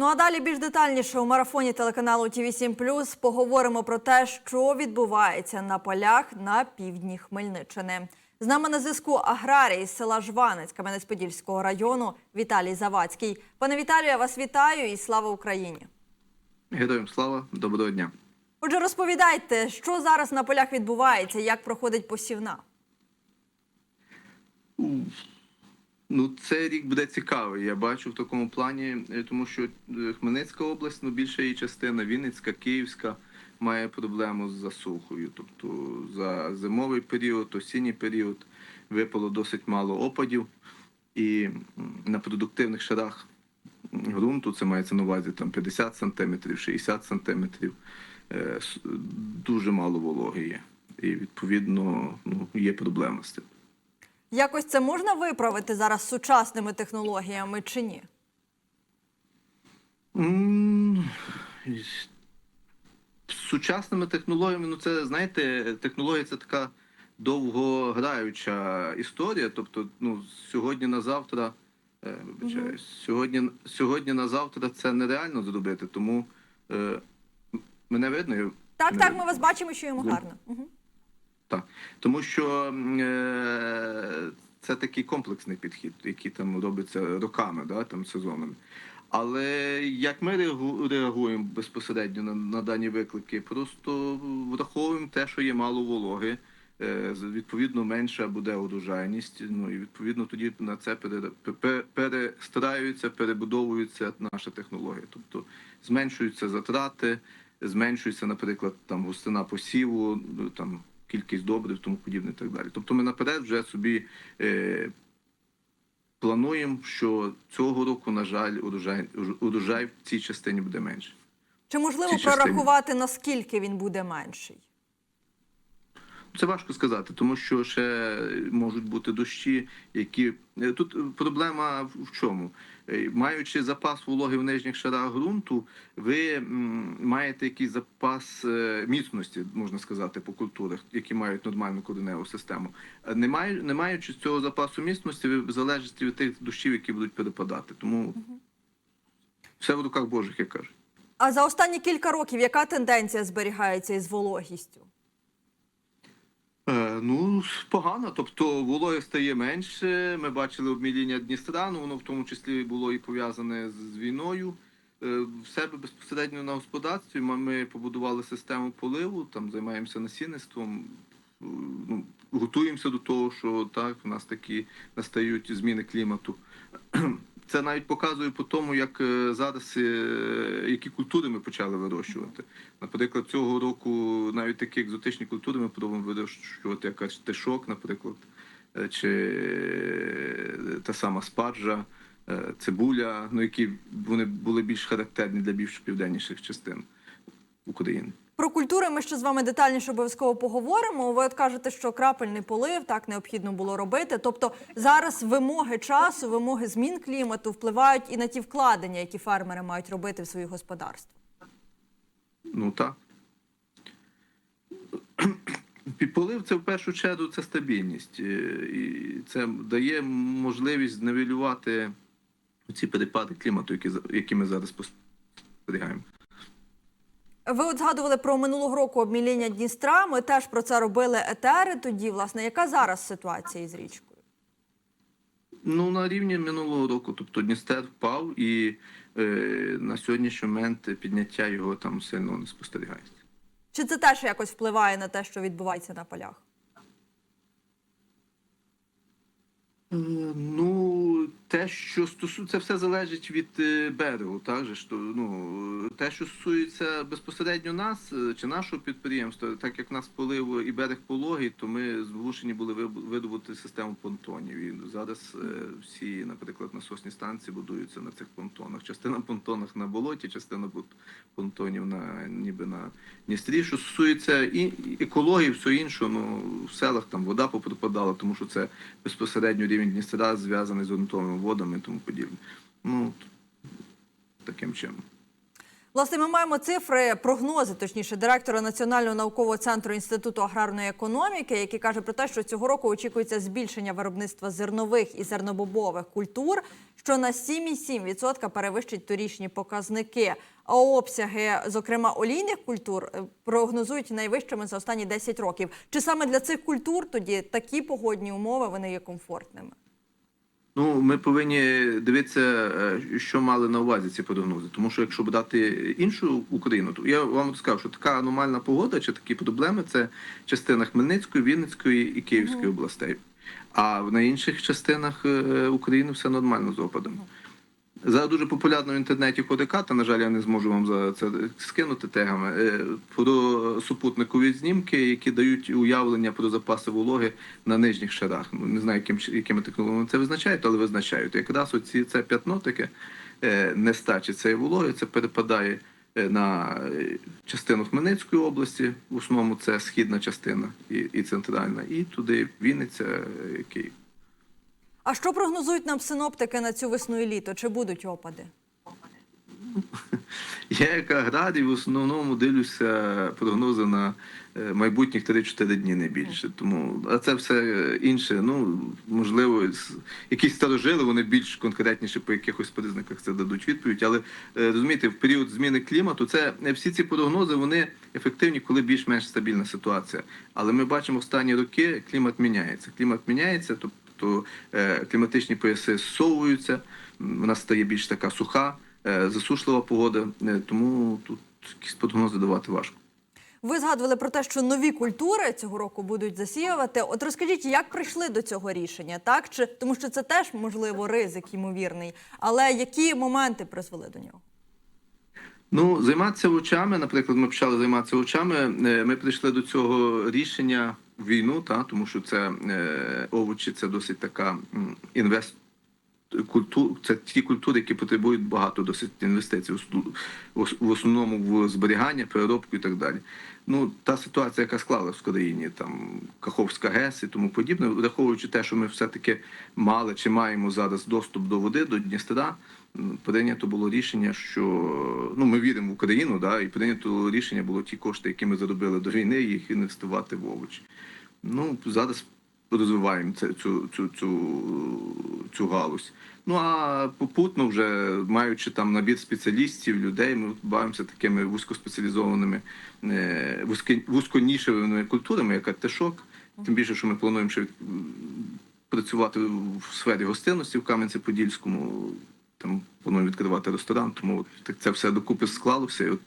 Ну а далі більш детальніше у марафоні телеканалу ТВ 7 поговоримо про те, що відбувається на полях на півдні Хмельниччини. З нами на зв'язку аграрій з села Жванець Кам'янець-Подільського району Віталій Завадський. Пане Віталію, я вас вітаю і слава Україні. Героям слава, доброго дня. Отже, розповідайте, що зараз на полях відбувається, як проходить посівна. Ну, цей рік буде цікавий. Я бачу в такому плані, е, тому що е, Хмельницька область, ну більша її частина, Вінницька, Київська має проблему з засухою. Тобто за зимовий період, осінній період випало досить мало опадів, і на продуктивних шарах ґрунту, це мається на увазі там 50 сантиметрів, 60 сантиметрів, е, дуже мало вологи є. І відповідно ну, є проблема з цим. Якось це можна виправити зараз сучасними технологіями чи ні? Сучасними технологіями, ну це знаєте, технологія це така довгограюча історія. Тобто, ну, сьогодні на завтра, е, сьогодні, сьогодні на завтра це нереально зробити. Тому е, мене видно. Так, мене так, ми вас бачимо, чуємо Ви- гарно. Угу. Так, тому що е, це такий комплексний підхід, який там робиться роками, да, там сезонами. Але як ми реагу- реагуємо безпосередньо на, на дані виклики, просто враховуємо те, що є мало вологи, е, відповідно менша буде урожайність. Ну і відповідно тоді на це пере, пе- перестраюється, перебудовується наша технологія. Тобто зменшуються затрати, зменшується, наприклад, там густина посіву, ну, там кількість добрив, тому подібне і так далі. Тобто ми наперед вже собі е, плануємо, що цього року, на жаль, урожай, урожай в цій частині буде менше. Чи можливо прорахувати, наскільки він буде менший? Це важко сказати, тому що ще можуть бути дощі, які Е, тут проблема в чому? Е, Маючи запас вологи в нижніх шарах ґрунту, ви маєте якийсь запас е, міцності, можна сказати, по культурах, які мають нормальну кореневу систему. Не, маю, не маючи цього запасу міцності, ви залежите від тих дощів, які будуть перепадати. Тому все в руках Божих, як кажуть. А за останні кілька років яка тенденція зберігається із вологістю? Е, Ну, погано. Тобто вологи стає менше. Ми бачили обміління Дністра, ну воно в тому числі було і пов'язане з війною. Е, В себе безпосередньо на господарстві ми- побудували систему поливу, там займаємося насінництвом. Е, Ну, готуємося до того, що так, в нас такі настають зміни клімату. Це навіть показує по тому, як е, зараз е, які культури ми почали вирощувати. Наприклад, цього року навіть такі екзотичні культури ми пробуємо вирощувати, як артишок, наприклад, е, чи та сама спаржа, цибуля, ну які вони були більш характерні для більш південніших частин України. Про культури ми ще з вами детальніше обов'язково поговоримо. Ви от кажете, що крапельний полив так необхідно було робити. Тобто зараз вимоги часу, вимоги змін клімату впливають і на ті вкладення, які фермери мають робити в свої господарства. Ну так. Підполив це в першу чергу це стабільність. Е, І це дає можливість зневелювати ці перепади клімату, які, які ми зараз спостерігаємо. Ви от згадували про минулого року обміління Дністра. Ми теж про це робили етери. Тоді, власне, яка зараз ситуація із річкою? Ну, на рівні минулого року, тобто Дністер впав, і е, на сьогоднішній момент підняття його там сильно не спостерігається. Чи це теж якось впливає на те, що відбувається на полях? Е, Ну, те, що стосується, все залежить від е, берегу. Так, же, що, ну, те, що стосується безпосередньо нас е, чи нашого підприємства, так як нас полив і берег пологий, то ми змушені були видобути систему понтонів. І зараз е, всі, наприклад, насосні станції будуються на цих понтонах. Частина понтонах на болоті, частина понтонів на ніби на Дністрі. Що стосується і екології, все інше, ну в селах там вода попропадала, тому що це безпосередньо рівень Дністра зв'язаний з ґрунтовими водами і тому подібне. Ну таким чином. Власне, ми маємо цифри, прогнози, точніше, директора Національного наукового центру Інституту аграрної економіки, який каже про те, що цього року очікується збільшення виробництва зернових і зернобобових культур, що на 7,7% перевищить торічні показники. А обсяги, зокрема олійних культур, е, прогнозують найвищими за останні 10 років. Чи саме для цих культур тоді такі погодні умови вони є комфортними? Ну, ми повинні дивитися, е, що мали на увазі ці прогнози. Тому що якщо брати іншу Україну, то я вам скажу, що така аномальна погода чи такі проблеми це частина Хмельницької, Вінницької і Київської областей. А на інших частинах е, України все нормально з опадами. Зараз дуже популярно в інтернеті ходить на жаль, я не зможу вам за це скинути тегами. е, Про супутникові знімки, які дають уявлення про запаси вологи на нижніх шарах. Ну, не знаю, яким, якими технологіями це визначають, але визначають. Якраз оці це п'ятно таке е, нестачі цієї вологи, це перепадає е, на е, частину Хмельницької області, в основному це східна частина і, і центральна, і туди Вінниця, е, Київ. А що прогнозують нам синоптики на цю весну і літо? Чи будуть опади? Я як аграрій в основному дивлюся прогнози на е, майбутніх 3-4 дні не більше. Тому а це все інше. Ну можливо, якісь старожили, вони більш конкретніше по якихось признаках це дадуть відповідь. Але е, розумієте, в період зміни клімату це е, всі ці прогнози вони ефективні, коли більш-менш стабільна ситуація. Але ми бачимо останні роки клімат міняється. Клімат міняється, тобто е, кліматичні пояси зсовуються, вона стає більш така суха е, засушлива погода, е, тому тут якісь прогнози давати важко. Ви згадували про те, що нові культури цього року будуть засіювати. От розкажіть, як прийшли до цього рішення, так чи тому, що це теж можливо ризик ймовірний, але які моменти призвели до нього? Ну, займатися очами, наприклад, ми почали займатися очами. е, Ми прийшли до цього рішення війну, та, тому що це е, овочі, це досить така інвест. Культур це ті культури, які потребують багато досить інвестицій, в основ- в ос- в основному в зберігання, переробку і так далі. Ну та ситуація, яка склалась в країні, там Каховська ГЕС і тому подібне, враховуючи те, що ми все-таки мали чи маємо зараз доступ до води, до Дністра, прийнято було рішення, що ну ми віримо в Україну, да, і прийнято рішення було ті кошти, які ми заробили до війни, їх інвестувати в овочі. Ну зараз розвиваємо це, цю, цю, цю, цю галузь. Ну а попутно, вже маючи там набір спеціалістів, людей, ми бавимося такими вузькоспеціалізованими, е, вузьконішевими культурами, як артишок. Тим більше, що ми плануємо ще працювати в сфері гостинності в Кам'янці-Подільському. Там плануємо відкривати ресторан, тому так це все докупи склалося і от,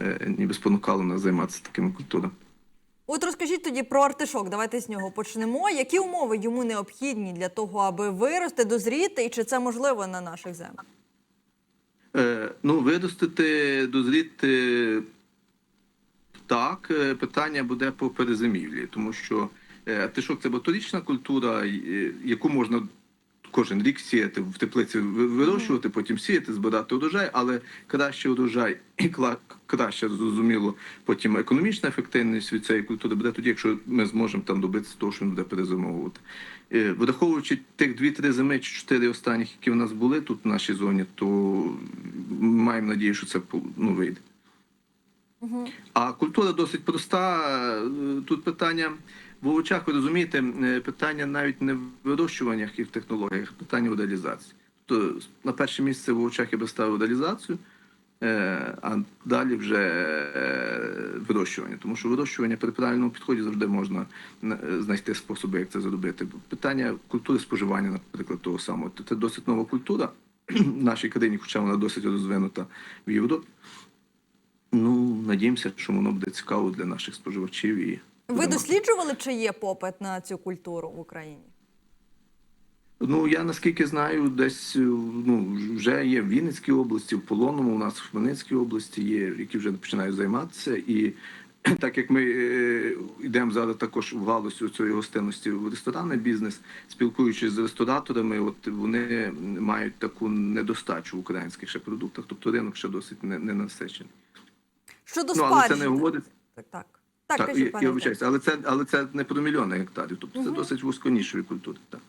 е, ніби спонукало нас займатися такими культурами. От розкажіть тоді про артишок. Давайте з нього почнемо. Які умови йому необхідні для того, аби вирости, дозріти, і чи це можливо на наших землях? Е, ну, виростити, дозріти так, е, питання буде по перезимівлі, тому що е, артишок це баторічна культура, е, яку можна кожен рік сіяти в теплиці, ви- вирощувати, потім сіяти, збирати урожай, але краще урожай і краще зрозуміло, потім економічна ефективність від цієї культури буде тоді, якщо ми зможемо там добитися того, що він буде перезимовувати. Е, Враховуючи тих дві-три зими чи чотири останніх, які в нас були тут в нашій зоні, то маємо надію, що це ну, вийде. А культура досить проста. Е, Тут питання в овочах, ви розумієте, е, питання навіть не в вирощуваннях і в технологіях, питання в реалізації. Тобто на перше місце в овочах я би ставив реалізацію, е, а далі вже е, вирощування. Тому що вирощування при правильному підході завжди можна знайти способи, як це зробити. Питання культури споживання, наприклад, того самого. Це досить нова культура в нашій країні, хоча вона досить розвинута в Європі. Ну, надіємося, що воно буде цікаво для наших споживачів. І Ви досліджували, чи є попит на цю культуру в Україні? Ну я наскільки знаю, десь е, ну вже є в Вінницькій області, в Полонному, у нас в Хмельницькій області є, які вже починають займатися. І так як ми е, йдемо зараз також в галузь цієї гостинності в ресторанний бізнес, спілкуючись з рестораторами, от вони мають таку недостачу в українських ще продуктах, тобто ринок ще досить не, не насичений. Щодо Ну але це не говорить. Так, так. Так, Так, кажіть, я, пане я вибачаюся, але це але це не про мільйони гектарів, тобто це досить вузьконішої культури. Так.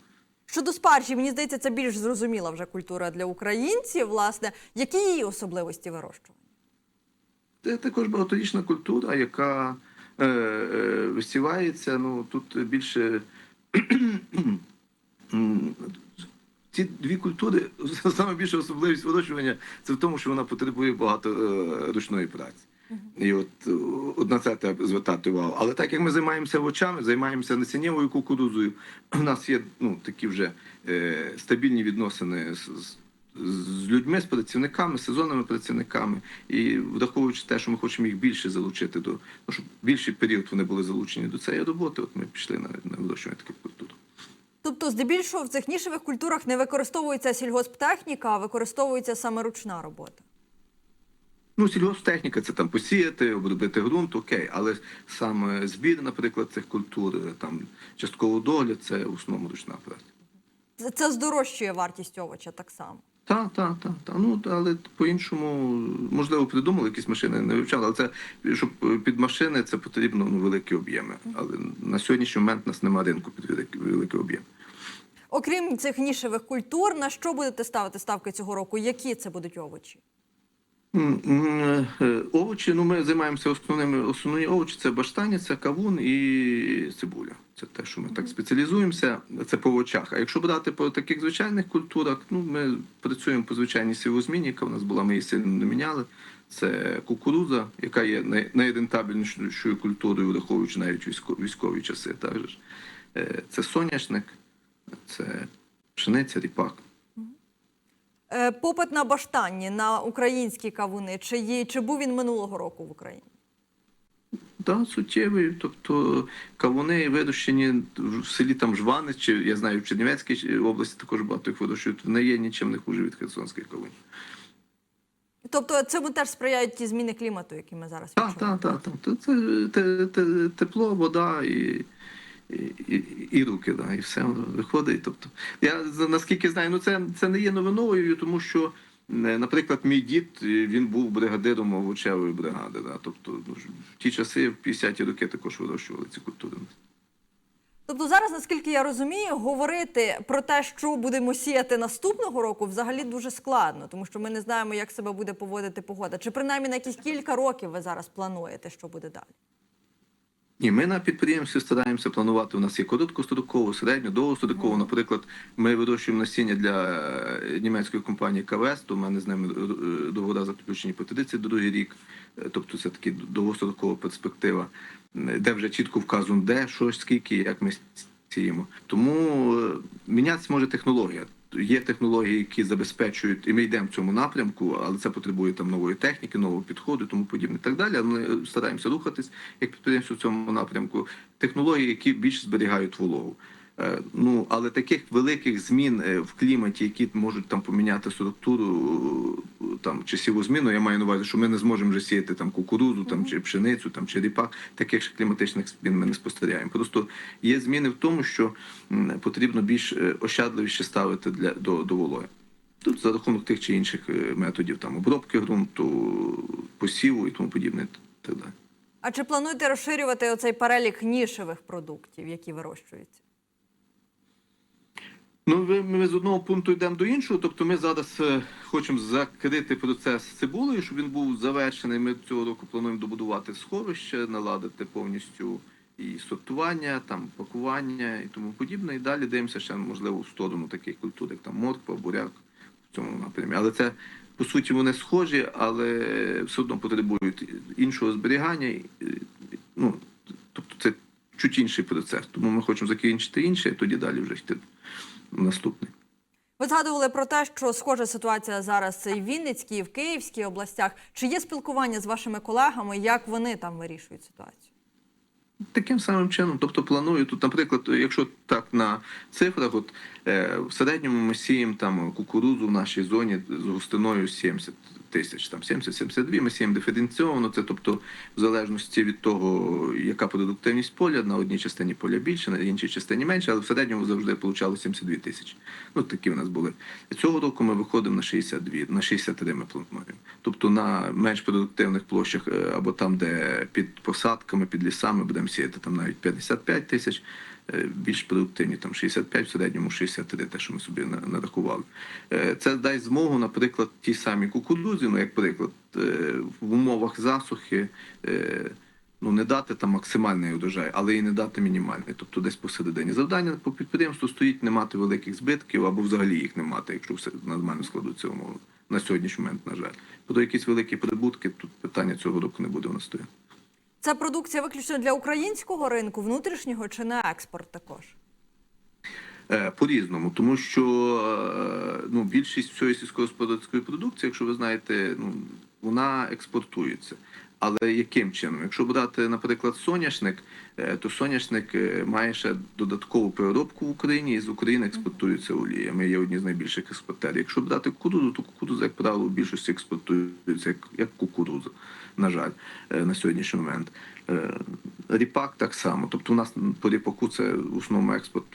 Щодо спаржі, мені здається, це більш зрозуміла вже культура для українців. Власне, які її особливості вирощування? Це також багаторічна культура, яка е, е, висівається. Ну тут більше ці дві культури саме більша особливість вирощування це в тому, що вона потребує багато е, ручної праці. І от е, от на це треба звертати увагу. Але так як ми займаємося овочами, займаємося насіннєвою кукурудзою, у нас є ну, такі вже е, стабільні відносини з, з, людьми, з працівниками, сезонними працівниками. І враховуючи те, що ми хочемо їх більше залучити до ну, щоб більший період вони були залучені до цієї роботи, от ми пішли на, на вирощування таких культур. Тобто, здебільшого в цих нішевих культурах не використовується сільгосптехніка, а використовується саме ручна робота. Ну, сільгосптехніка це там посіяти, обробити ґрунт, окей, але саме збір, наприклад, цих культур, там частково догляд, це в основному ручна праця. Це, це здорожчує вартість овоча так само. Так, так, так, так. Ну але по-іншому, можливо, придумали якісь машини, не вивчали, але це щоб під машини це потрібно ну, великі об'єми. Але на сьогоднішній момент у нас немає ринку під великий, великий об'єм. Окрім цих нішевих культур, на що будете ставити ставки цього року? Які це будуть овочі? Е, Овочі, ну ми займаємося основними основні овочі це баштаниця, кавун і цибуля. Це те, що ми так спеціалізуємося, це по овочах. А якщо брати по таких звичайних культурах, ну ми працюємо по звичайній сівозміні, яка в нас була, ми її сильно не міняли. Це кукурудза, яка є най- найрентабельнішою культурою, враховуючи навіть військові часи. Також. Е, Це соняшник, це пшениця, ріпак. Е, Попит на баштанні, на українські кавуни, чи, є, чи був він минулого року в Україні? Так, суттєвий. Тобто кавуни вирощені в селі там Жванець, чи я знаю, в Чернівецькій області також багато їх вирощують. Не є нічим не хуже від херсонських кавунів. Тобто цьому теж сприяють ті зміни клімату, які ми зараз Так, так, так. так. Це те- те- тепло, вода і. І, і, руки, да, і все воно виходить. Тобто, я наскільки знаю, ну це, це не є новиною, тому що, наприклад, мій дід е, він був бригадиром овочевої бригади. Да, тобто, ну, в ті часи, в 50-ті роки також вирощували ці культури. Тобто зараз, наскільки я розумію, говорити про те, що будемо сіяти наступного року, взагалі дуже складно, тому що ми не знаємо, як себе буде поводити погода. Чи принаймні на якісь кілька років ви зараз плануєте, що буде далі? Ні, ми на підприємстві стараємося планувати. У нас є короткостроково, середньо, довгостроково. Наприклад, ми вирощуємо насіння для е, німецької компанії КВС, то в мене з ними е, договори заключені по 32 рік. Е, Тобто це таки довгострокова перспектива, де вже чітко вказано, де, що, скільки, як ми сіємо. Тому мінятися може технологія. Є технології, які забезпечують, і ми йдемо в цьому напрямку, але це потребує там нової техніки, нового підходу, тому подібне. І так далі. Ми стараємося рухатись як підприємство в цьому напрямку. Технології, які більш зберігають вологу. Е, Ну але таких великих змін е, в кліматі, які можуть там поміняти структуру е, там чи сівозміну, я маю на увазі, що ми не зможемо вже сіяти там кукурудзу, там чи пшеницю, там чи ріпак. Таких ж кліматичних змін ми не спостерігаємо. Просто є зміни в тому, що потрібно більш ощадливіше ставити для до, до вологи. Тут за рахунок тих чи інших методів там обробки ґрунту, посіву і тому подібне. Так далі. А чи плануєте розширювати оцей перелік нішевих продуктів, які вирощуються? Ну, ви- ми з одного пункту йдемо до іншого. Тобто ми зараз е, хочемо закрити процес цибулею, щоб він був завершений. Ми цього року плануємо добудувати сховище, наладити повністю і сортування, там пакування і тому подібне. І далі дивимося ще можливо в сторону таких культур, як там морква, буряк в цьому напрямі. Але це по суті вони схожі, але все одно потребують іншого зберігання. Ну тобто це чуть інший процес. Тому ми хочемо закінчити інше, і тоді далі вже йти наступний. Ви згадували про те, що схожа ситуація зараз і в Вінницькій, і в Київській областях. Чи є спілкування з вашими колегами, як вони там вирішують ситуацію? Таким самим чином, тобто планую тут, наприклад, якщо так на цифрах, от е, в середньому ми сіємо там кукурудзу в нашій зоні з густиною 70 тисяч, там 70-72, ми сіємо диференційовано, це тобто в залежності від того, яка продуктивність поля, на одній частині поля більше, на іншій частині менше, але в середньому завжди получало 72 тисячі. Ну такі в нас були. Цього року ми виходимо на 62, на 63 ми плануємо. Тобто на менш продуктивних площах е, або там, де під посадками, під лісами будемо сіяти там навіть 55 тисяч, більш продуктивні там 65, в середньому 63, те, що ми собі на- нарахували. Е, Це дасть змогу, наприклад, ті самі кукурудзі, ну як приклад, е, в умовах засухи. е, Ну, не дати там максимальний урожай, але і не дати мінімальний, тобто десь посередині. Завдання по підприємству стоїть не мати великих збитків або взагалі їх не мати, якщо все нормально складуться умови. На сьогоднішній момент, на жаль. Про якісь великі прибутки тут питання цього року не буде у нас стояти. Це продукція виключно для українського ринку, внутрішнього чи на експорт також? Е, По-різному, тому що е, ну, більшість всієї сільськогосподарської продукції, якщо ви знаєте, ну, вона експортується. Але яким чином? Якщо брати, наприклад, соняшник, е, то соняшник е, має ще додаткову переробку в Україні і з України експортується олія. Ми є одні з найбільших експортерів. Якщо брати кукурудзу, то кукурудза, як правило, в більшості експортується як, як кукурудза, на жаль, е, на сьогоднішній момент. Ріпак так само. Тобто у нас по ріпаку це в основному експорт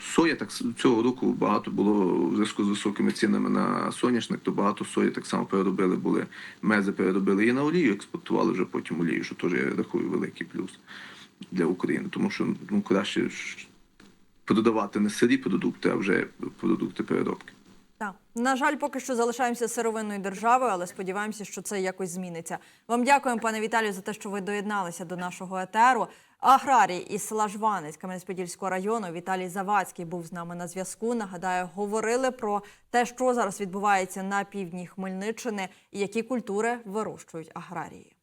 Соя так цього року багато було в зв'язку з високими цінами на соняшник, то багато сої так само переробили, були мези переробили і на олію, експортували вже потім олію, що теж я рахую великий плюс для України, тому що ну, краще продавати не сирі продукти, а вже продукти переробки. Так, на жаль, поки що залишаємося сировинною державою, але сподіваємося, що це якось зміниться. Вам дякуємо, пане Віталію, за те, що ви доєдналися до нашого етеру. Аграрій із села Жванець Кам'янець-Подільського району Віталій Завадський був з нами на зв'язку. Нагадаю, говорили про те, що зараз відбувається на півдні Хмельниччини і які культури вирощують аграрії.